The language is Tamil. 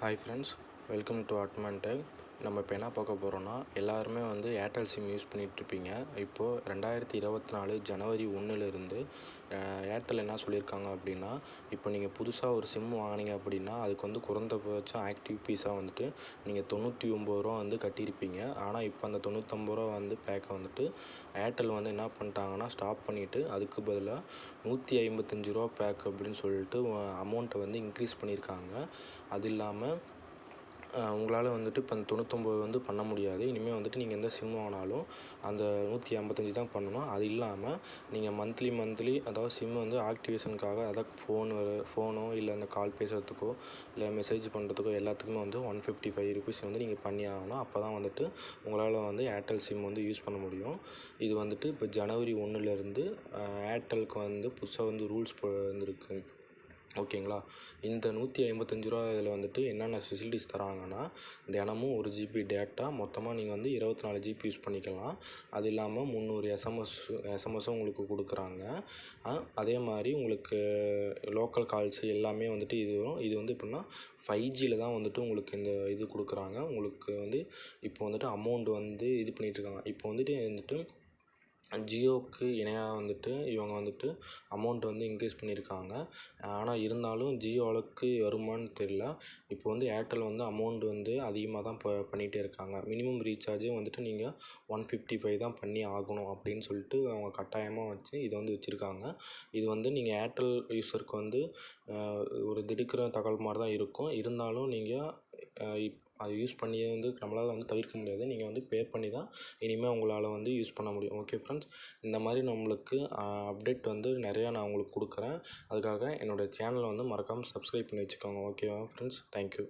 ஹாய் ஃப்ரெண்ட்ஸ் வெல்கம் டு அட்மன் நம்ம இப்போ என்ன பார்க்க போகிறோன்னா எல்லாருமே வந்து ஏர்டெல் சிம் யூஸ் பண்ணிகிட்ருப்பீங்க இப்போது ரெண்டாயிரத்தி இருபத்தி நாலு ஜனவரி ஒன்றுலேருந்து ஏர்டெல் என்ன சொல்லியிருக்காங்க அப்படின்னா இப்போ நீங்கள் புதுசாக ஒரு சிம் வாங்கினீங்க அப்படின்னா அதுக்கு வந்து குறைந்தபட்சம் ஆக்டிவ் பீஸாக வந்துட்டு நீங்கள் தொண்ணூற்றி ஒம்பது ரூபா வந்து கட்டியிருப்பீங்க. ஆனால் இப்போ அந்த தொண்ணூற்றம்பது ரூபா வந்து பேக்கை வந்துட்டு ஏர்டெல் வந்து என்ன பண்ணிட்டாங்கன்னா ஸ்டாப் பண்ணிவிட்டு அதுக்கு பதிலாக நூற்றி ஐம்பத்தஞ்சு ரூபா பேக் அப்படின்னு சொல்லிட்டு அமௌண்ட்டை வந்து இன்க்ரீஸ் பண்ணியிருக்காங்க. அது இல்லாமல் உங்களால் வந்துட்டு இப்போ அந்த தொண்ணூத்தொம்பது வந்து பண்ண முடியாது. இனிமேல் வந்துட்டு நீங்கள் எந்த சிம் வாங்கினாலும் அந்த நூற்றி ஐம்பத்தஞ்சு தான் பண்ணணும். அது இல்லாமல் நீங்கள் மந்த்லி மந்த்லி அதாவது சிம் வந்து ஆக்டிவேஷனுக்காக அதாவது ஃபோனு ஃபோனோ இல்லை அந்த கால் பேசுகிறதுக்கோ இல்லை மெசேஜ் பண்ணுறதுக்கோ எல்லாத்துக்குமே வந்து ஒன் ஃபிஃப்டி ஃபைவ் ருபீஸ் வந்து நீங்கள் பண்ணி ஆகணும். அப்போ தான் வந்துட்டு உங்களால் வந்து ஏர்டெல் சிம் வந்து யூஸ் பண்ண முடியும். இது வந்துட்டு இப்போ ஜனவரி ஒன்றுலேருந்து ஏர்டெலுக்கு வந்து புதுசாக வந்து ரூல்ஸ் வந்திருக்கு. ஓகேங்களா? இந்த நூற்றி ஐம்பத்தஞ்சு ரூபா இதில் வந்துட்டு என்னென்ன ஃபெசிலிட்டிஸ் தராங்கன்னா தினமும் ஒரு ஜிபி டேட்டா மொத்தமாக நீங்கள் வந்து இருபத்தி நாலு ஜிபி யூஸ் பண்ணிக்கலாம். அது இல்லாமல் முந்நூறு எஸ்எம்எஸ் எஸ்எம்எஸும் உங்களுக்கு கொடுக்குறாங்க. அதே மாதிரி உங்களுக்கு லோக்கல் கால்ஸ் எல்லாமே வந்துட்டு இது வரும். இது வந்து எப்படின்னா ஃபைவ் ஜியில் தான் வந்துட்டு உங்களுக்கு இந்த இது கொடுக்குறாங்க. உங்களுக்கு வந்து இப்போ வந்துட்டு அமௌண்ட் வந்து இது பண்ணிகிட்ருக்காங்க இப்போ வந்துட்டு வந்துட்டு ஜியோவுக்கு இணையாக வந்துட்டு இவங்க வந்துட்டு அமௌண்ட் வந்து இன்க்ரீஸ் பண்ணியிருக்காங்க. ஆனால் இருந்தாலும் ஜியோ அளவுக்கு வருமான்னு தெரில இப்போ வந்து ஏர்டெல் வந்து அமௌண்ட் வந்து அதிகமாக தான் ப பண்ணிகிட்டே இருக்காங்க. மினிமம் ரீசார்ஜே வந்துட்டு நீங்கள் ஒன் ஃபிஃப்டி ஃபைவ் தான் பண்ணி ஆகணும் அப்படின்னு சொல்லிட்டு அவங்க கட்டாயமாக வச்சு இதை வந்து வச்சுருக்காங்க. இது வந்து நீங்கள் ஏர்டெல் யூஸருக்கு வந்து ஒரு திடுக்கிற தகவல் மாதிரி தான் இருக்கும். இருந்தாலும் நீங்கள் அதை யூஸ் பண்ணி வந்து நம்மளால் வந்து தவிர்க்க முடியாது. நீங்கள் வந்து பே பண்ணி தான் இனிமேல் உங்களால் வந்து யூஸ் பண்ண முடியும். ஓகே ஃப்ரெண்ட்ஸ் இந்த மாதிரி நம்மளுக்கு அப்டேட் வந்து நிறையா நான் உங்களுக்கு கொடுக்குறேன். அதுக்காக என்னோடய சேனலை வந்து மறக்காமல் சப்ஸ்கிரைப் பண்ணி வச்சுக்கோங்க. ஓகேவா ஃப்ரெண்ட்ஸ் தேங்க்யூ